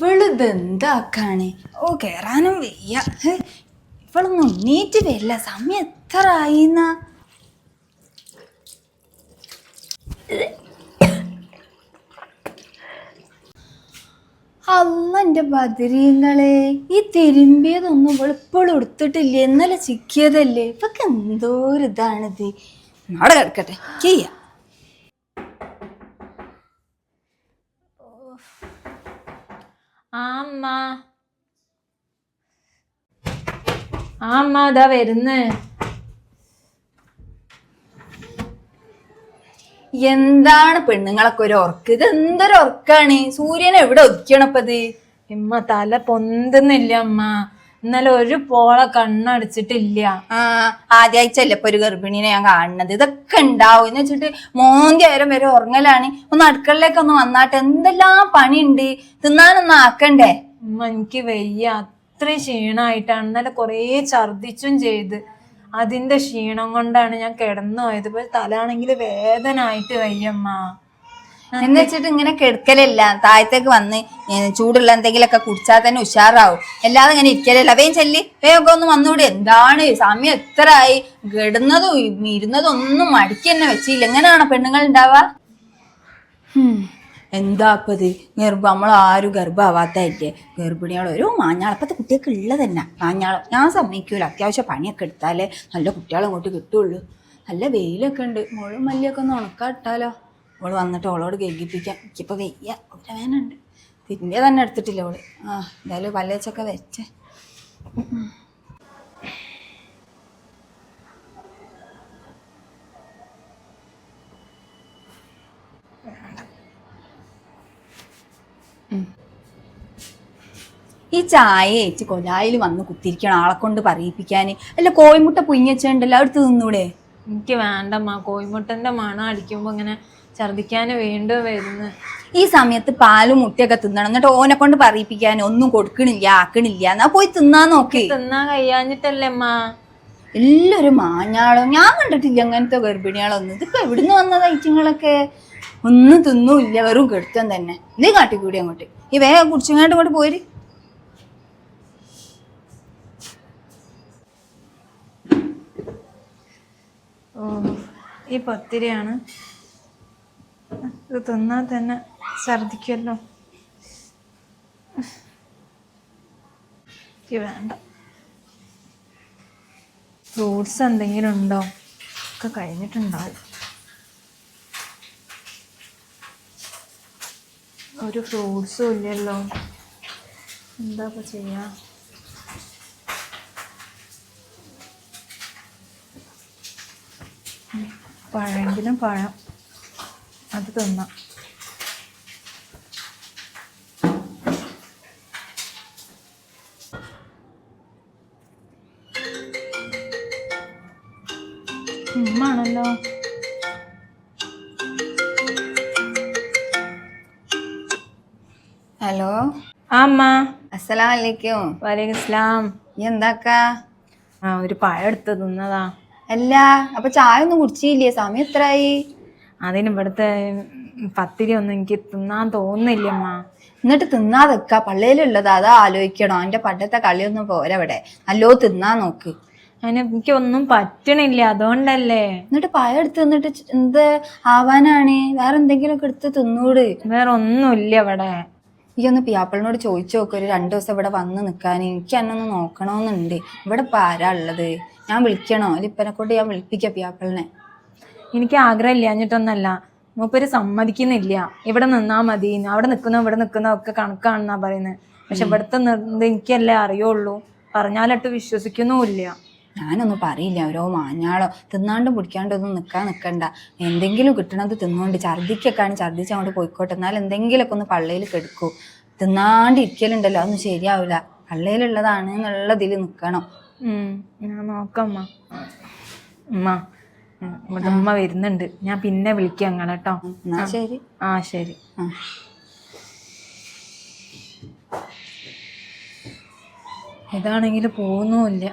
ഇവളിതെന്താക്കാണ് ഓ കയറാനും വയ്യ. ഇവളൊന്നും ഉണ്ണീറ്റ് വരില്ല. സമയം എത്ര ആയിന്ന? എന്റെ ബദരീങ്ങളെ ഈ തിരുമ്പിയതൊന്നും ഇവളിപ്പോഴും എടുത്തിട്ടില്ലേ? ഇന്നലെ ചിക്കിയതല്ലേ? ഇപ്പൊക്കെ എന്തോ ഒരു ഇതാണിത്. നാടെ കിടക്കട്ടെ. ചെയ്യാം. ആമ്മ. ആ അമ്മ ഇതാ വരുന്ന്. എന്താണ് പെണ്ണുങ്ങളൊക്കെ ഒരു ഉറക്ക്? ഇത് എന്തൊരു ഉറക്കാണ്? സൂര്യൻ എവിടെ ഒതുക്കണപ്പത് ഇമ്മ തല പൊന്തുന്നില്ല അമ്മ. ഇന്നലെ ഒരു പോള കണ്ണടിച്ചിട്ടില്ല. ആ ആദ്യാഴ്ചയല്ലേ ഇപ്പൊ ഒരു ഗർഭിണീനെ ഞാൻ കാണുന്നത്? ഇതൊക്കെ ഉണ്ടാവും. എന്ന് വെച്ചിട്ട് മോന്തി ആയിരം വരെ ഉറങ്ങലാണ്. ഒന്ന് അടുക്കളയിലേക്ക് ഒന്ന് വന്നാട്ടെ. എന്തെല്ലാം പണിയുണ്ട്? തിന്നാനൊന്നും ആക്കണ്ടേ? ഉമ്മ എനിക്ക് വയ്യ. അത്ര ക്ഷീണമായിട്ടാണ്. ഇന്നലെ കുറേ ഛർദിച്ചും ചെയ്ത്. അതിന്റെ ക്ഷീണം കൊണ്ടാണ് ഞാൻ കിടന്നു പോയത് ഇപ്പൊ തലാണെങ്കിൽ വേദന ആയിട്ട് വയ്യമ്മ എന്ന് വെച്ചിട്ട് ഇങ്ങനെ കിടക്കലില്ല. താഴത്തേക്ക് വന്ന് ചൂടുള്ള എന്തെങ്കിലുമൊക്കെ കുടിച്ചാൽ തന്നെ ഉഷാറാവും. എല്ലാതും ഇങ്ങനെ ഇരിക്കലില്ല. വേഗം ചെല്ലി. വേഗം ഒന്ന് വന്നുകൂടി എന്താണ്? സമയം എത്ര ആയി? കിടന്നതും ഇരുന്നതും ഒന്നും മടിക്ക് തന്നെ വെച്ചില്ല. എങ്ങനെയാണ് പെണ്ണുങ്ങൾ ഉണ്ടാവുക? ഹും, എന്താ ഇപ്പൊ ഇത്? ഗർഭ. നമ്മൾ ആരും ഗർഭമാവാത്തല്ലേ ഗർഭിണികൾ ഒരു മാഞ്ഞാളപ്പത്തെ കുട്ടികൾക്ക് ഉള്ളത് തന്നെ. മാഞ്ഞാളം. ഞാൻ സമ്മതിക്കൂല. അത്യാവശ്യം പണിയൊക്കെ എടുത്താലേ നല്ല കുട്ടികളെ അങ്ങോട്ട് കിട്ടുള്ളൂ. നല്ല വെയിലൊക്കെ ഉണ്ട്. മുഴുവൻ മല്ലിയൊക്കെ ഒന്ന് ഉണക്കാട്ടാലോ അവൾ വന്നിട്ട് അവളോട് ഗഗിപ്പിക്കാം എനിക്കിപ്പോൾ വെയ്യ. ഒരു വേനുണ്ട്. പിന്നെ തന്നെ എടുത്തിട്ടില്ല അവൾ. ആ എന്തായാലും പല്ലേച്ചൊക്കെ വെച്ചേ. ഈ ചായ ഏച്ച് കൊലായിൽ വന്ന് കുത്തിരിക്കണം ആളെ കൊണ്ട് പറയിപ്പിക്കാൻ അല്ല കോഴിമുട്ട പുഞ്ഞച്ചുണ്ടല്ലോ അടുത്ത് നിന്നൂടെ എനിക്ക് വേണ്ടമ്മ കോഴിമുട്ടന്റെ മണം അടിക്കുമ്പോ ഇങ്ങനെ ഛർദിക്കാൻ വീണ്ടും വരുന്നു. ഈ സമയത്ത് പാലും മുട്ടയൊക്കെ തിന്നണം. എന്നിട്ട് ഓനെ കൊണ്ട് പറയിപ്പിക്കാൻ ഒന്നും കൊടുക്കണില്ല ആക്കണില്ല. എന്നാ പോയി തിന്നാൻ നോക്കി. തിന്നാൻ കഴിയാഞ്ഞിട്ടല്ലേ അമ്മ? എല്ലാവരും മാഞ്ഞാളോ? ഞാൻ കണ്ടിട്ടില്ല അങ്ങനത്തെ ഗർഭിണികളൊന്നും. ഇതിപ്പോ എവിടുന്ന് വന്നത് ഐറ്റങ്ങളൊക്കെ? ഒന്നും തിന്നൂല്ല. വെറും കെടുത്തം തന്നെ. നീ കാട്ടിക്കൂടി അങ്ങോട്ട്. ഈ വേഗം കുടിച്ചങ്ങാട്ട് ഇങ്ങോട്ട് പോര്. ഓ ഈ പത്തിരിയാണ്. ഇത് തിന്നാൽ തന്നെ ഛർദിക്കുമല്ലോ വേണ്ട. ഫ്രൂട്ട്സ് എന്തെങ്കിലും ഉണ്ടോ? ഒക്കെ കഴിഞ്ഞിട്ടുണ്ടാവും. ഒരു ഫ്രൂട്ട്സും ഇല്ലല്ലോ. എന്താ ഇപ്പൊ ചെയ്യാ? പഴമെങ്കിലും പഴം. അത് തിന്നാം. ഉമ്മാണല്ലോ ഹലോ? അമ്മ. അസ്സലാം വലൈക്കും വലൈക്കും ഇസ്ലാം നീ എന്താക്കാ? ആ ഒരു പഴം എടുത്ത് തിന്നതാ. അല്ല അപ്പൊ ചായ ഒന്നും കുടിച്ചില്ലേ? സമയം എത്രയായി അതിന് ഇവിടുത്തെ പത്തിരി ഒന്നും എനിക്ക് തിന്നാൻ തോന്നുന്നില്ല എന്നിട്ട് തിന്നാതെക്ക പള്ളിയിലുള്ളത് അതാ ആലോചിക്കണോ. അവന്റെ പണ്ടത്തെ കളിയൊന്നും പോരാ അവിടെ നല്ലോ തിന്നാ നോക്ക്. അതിന് എനിക്കൊന്നും പറ്റണില്ല. അതുകൊണ്ടല്ലേ? എന്നിട്ട് പഴം എടുത്ത് തിന്നിട്ട് എന്ത് ആവാനാണ്? വേറെ എന്തെങ്കിലുമൊക്കെ എടുത്ത് തിന്നൂട്. വേറെ ഒന്നുമില്ല ഇവിടെ. ഈ ഒന്ന് പിയാപ്പിളിനോട് ചോദിച്ചു നോക്ക്. ഒരു രണ്ടു ദിവസം ഇവിടെ വന്ന് നിൽക്കാൻ എനിക്ക് എന്നെ ഒന്ന് നോക്കണമെന്നുണ്ട് ഇവിടെ പാരാ ആരാ ഉള്ളത്? ഞാൻ വിളിക്കണോ? അല്ലെ ഇപ്പനെ കൊണ്ട് ഞാൻ വിളിപ്പിക്കാം പിയാപ്പിളിനെ. എനിക്ക് ആഗ്രഹം ഇല്ലാഞ്ഞിട്ടൊന്നല്ല. മൂപ്പര് സമ്മതിക്കുന്നില്ല. ഇവിടെ നിന്നാ മതി അവിടെ നിൽക്കുന്ന ഇവിടെ നിൽക്കുന്ന ഒക്കെ കണക്കാണെന്നാ പറയുന്നത് പക്ഷെ ഇവിടുത്തെ നിന്ന് എനിക്കല്ലേ അറിയുള്ളൂ. പറഞ്ഞാലട്ട് വിശ്വസിക്കുന്നുമില്ല. ഞാനൊന്നും പറയില്ല. ഓരോ മാഞ്ഞാളോ തിന്നാണ്ടും പിടിക്കാണ്ടൊന്നും നിൽക്കാൻ നിൽക്കണ്ട എന്തെങ്കിലും കിട്ടണത് തിന്നുകൊണ്ട് ഛർദിക്കൊക്കെയാണ്. ഛർദിച്ച് അങ്ങോട്ട് പോയിക്കോട്ടെ. എന്നാൽ എന്തെങ്കിലുമൊക്കെ ഒന്ന് പള്ളയിൽ കെടുക്കൂ. തിന്നാണ്ട് ഇരിക്കലുണ്ടല്ലോ. അതൊന്നും ശരിയാവില്ല. പള്ളയിലുള്ളതാണ് എന്നുള്ളതിൽ നിൽക്കണം ഉം, ഞാൻ നോക്കാം അമ്മ ഉമ്മ. ഉം, ഇവിടെ ഉമ്മ വരുന്നുണ്ട്. ഞാൻ പിന്നെ വിളിക്കാം നിങ്ങളെ കേട്ടോ ശരി. ആ ശരി. ഇതാണെങ്കിൽ പോകുന്നുമില്ല